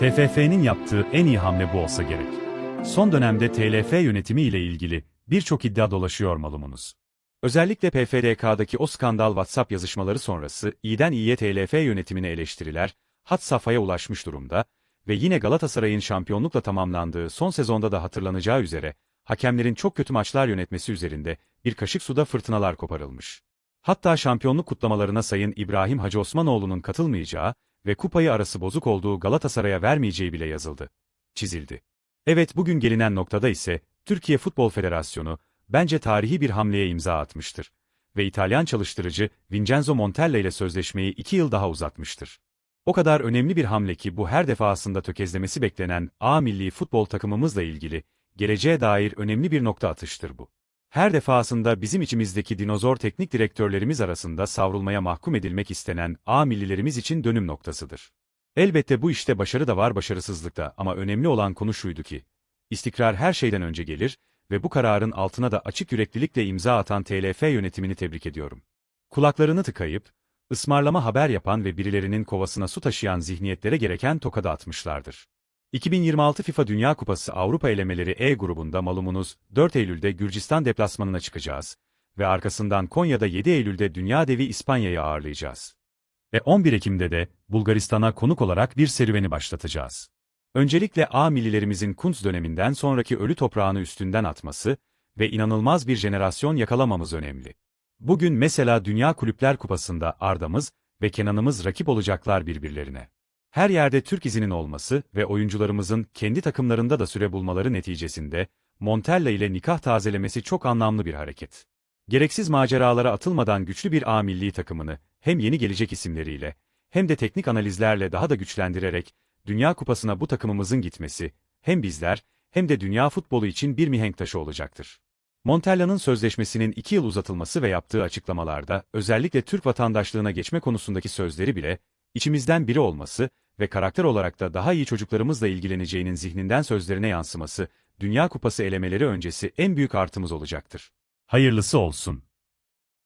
TFF'nin yaptığı en iyi hamle bu olsa gerek. Son dönemde TLF yönetimi ile ilgili birçok iddia dolaşıyor malumunuz. Özellikle PFDK'daki o skandal WhatsApp yazışmaları sonrası iyiden iyiye TLF yönetimine eleştiriler, hat safhaya ulaşmış durumda ve yine Galatasaray'ın şampiyonlukla tamamlandığı son sezonda da hatırlanacağı üzere, hakemlerin çok kötü maçlar yönetmesi üzerinde bir kaşık suda fırtınalar koparılmış. Hatta şampiyonluk kutlamalarına Sayın İbrahim Hacı Osmanoğlu'nun katılmayacağı ve kupayı arası bozuk olduğu Galatasaray'a vermeyeceği bile yazıldı. Çizildi. Evet bugün gelinen noktada ise Türkiye Futbol Federasyonu bence tarihi bir hamleye imza atmıştır ve İtalyan çalıştırıcı Vincenzo Montella ile sözleşmeyi iki yıl daha uzatmıştır. O kadar önemli bir hamle ki bu her defasında tökezlemesi beklenen A milli futbol takımımızla ilgili geleceğe dair önemli bir nokta atıştır bu. Her defasında bizim içimizdeki dinozor teknik direktörlerimiz arasında savrulmaya mahkum edilmek istenen A millilerimiz için dönüm noktasıdır. Elbette bu işte başarı da var başarısızlık da ama önemli olan konu şuydu ki, istikrar her şeyden önce gelir ve bu kararın altına da açık yüreklilikle imza atan TLF yönetimini tebrik ediyorum. Kulaklarını tıkayıp, ısmarlama haber yapan ve birilerinin kovasına su taşıyan zihniyetlere gereken tokadı atmışlardır. 2026 FIFA Dünya Kupası Avrupa elemeleri E grubunda malumunuz 4 Eylül'de Gürcistan deplasmanına çıkacağız ve arkasından Konya'da 7 Eylül'de Dünya Devi İspanya'yı ağırlayacağız. Ve 11 Ekim'de de Bulgaristan'a konuk olarak bir serüveni başlatacağız. Öncelikle A millilerimizin Kuntz döneminden sonraki ölü toprağını üstünden atması ve inanılmaz bir jenerasyon yakalamamız önemli. Bugün mesela Dünya Kulüpler Kupası'nda Arda'mız ve Kenan'ımız rakip olacaklar birbirlerine. Her yerde Türk izinin olması ve oyuncularımızın kendi takımlarında da süre bulmaları neticesinde Montella ile nikah tazelemesi çok anlamlı bir hareket. Gereksiz maceralara atılmadan güçlü bir A milli takımını hem yeni gelecek isimleriyle hem de teknik analizlerle daha da güçlendirerek Dünya Kupası'na bu takımımızın gitmesi hem bizler hem de dünya futbolu için bir mihenk taşı olacaktır. Montella'nın sözleşmesinin iki yıl uzatılması ve yaptığı açıklamalarda özellikle Türk vatandaşlığına geçme konusundaki sözleri bile içimizden biri olması ve karakter olarak da daha iyi çocuklarımızla ilgileneceğinin zihninden sözlerine yansıması, Dünya Kupası elemeleri öncesi en büyük artımız olacaktır. Hayırlısı olsun.